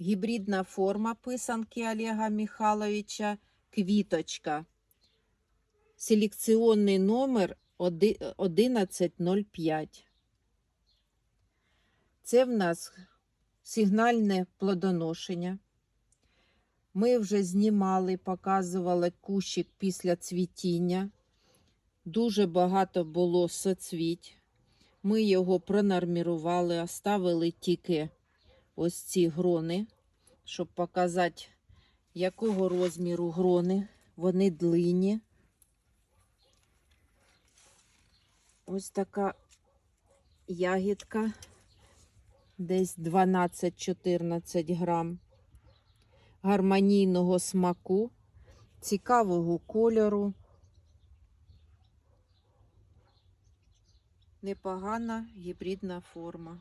Гібридна форма писанки Олега Михайловича Квіточка. Селекціонний номер 1105. Це в нас сигнальне плодоношення. Ми вже знімали, показували кущик після цвітіння. Дуже багато було соцвіть. Ми його пронормірували, оставили тільки ось ці грони, щоб показати, якого розміру грони. Вони длинні. Ось така ягідка, десь 12-14 грам гармонійного смаку, цікавого кольору. Непогана гібридна форма.